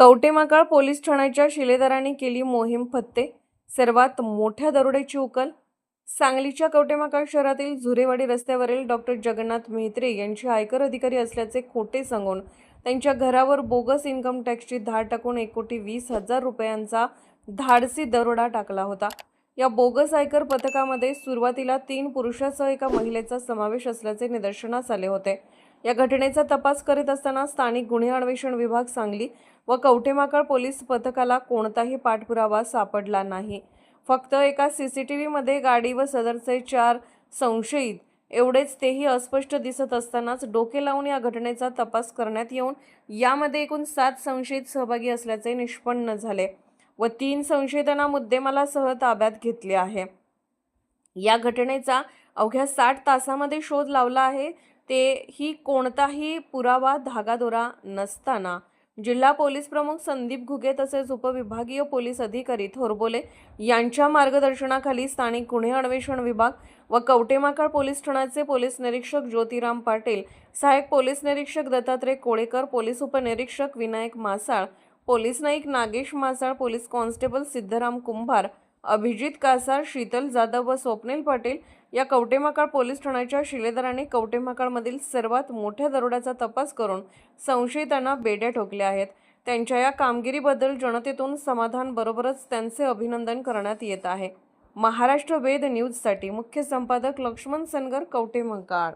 Kavathemahankal police ठाण्याच्या शिलेदारांनी केली मोहीम फत्ते. सर्वात मोठ्या दरोड्याची उकल. सांगलीच्या कवटेमाकाळ शहरातील झुरेवाडी रस्त्यावरील डॉक्टर जगन्नाथ मेहत्रे यांचे आयकर अधिकारी असल्याचे खोटे सांगून त्यांच्या घरावर बोगस इन्कम टॅक्सची धाड टाकून एक कोटी वीस हजार रुपयांचा धाडसी दरोडा टाकला होता. या बोगस आयकर पथकामध्ये सुरुवातीला तीन पुरुषासह एका महिलेचा समावेश असल्याचे निदर्शनास आले होते. या घटनेचा तपास करीत असताना स्थानिक गुन्हे अन्वेषण विभाग सांगली व कवटेमाकळ पोलीस पथकाला कोणताही पाठपुरावा सापडला नाही. फक्त एका सी सी टी व्हीमध्ये गाडी व सदरचे चार संशयित एवढेच तेही अस्पष्ट दिसत असतानाच डोके लावून या घटनेचा तपास करण्यात येऊन यामध्ये एकूण सात संशयित सहभागी असल्याचे निष्पन्न झाले व तीन संशयितांना मुद्देमालासह ताब्यात घेतले आहे. या घटनेचा अवघ्या साठ तासामध्ये शोध लावला आहे. ते ही कोणताही पुरावा धागादोरा नसताना जिल्हा पोलीस प्रमुख संदीप घुगे तसेच उपविभागीय पोलीस अधिकारी थोरबोले यांच्या मार्गदर्शनाखाली स्थानिक गुन्हे अन्वेषण विभाग व कवटेमाकाळ पोलीस ठाण्याचे पोलीस निरीक्षक ज्योतिराम पाटील सहाय्यक पोलीस निरीक्षक दत्तात्रय कोळेकर पोलीस उपनिरीक्षक Vinayak Masal police Naik Nagesh Masal police constable Siddharam Kumbhar Abhijit Kasar Sheetal Jadhav व स्वप्नील पाटील या कवटेमाकाळ पोलीस ठाण्याच्या शिलेदारांनी कवटेमाकाळमधील सर्वात मोठ्या दरोड्याचा तपास करून संशयितांना बेड्या ठोकल्या आहेत. त्यांच्या या कामगिरीबद्दल जनतेतून समाधान बरोबरच त्यांचे अभिनंदन करण्यात येत आहे. महाराष्ट्र वेद न्यूजसाठी मुख्य संपादक लक्ष्मण सनगर कवटेमंकाळ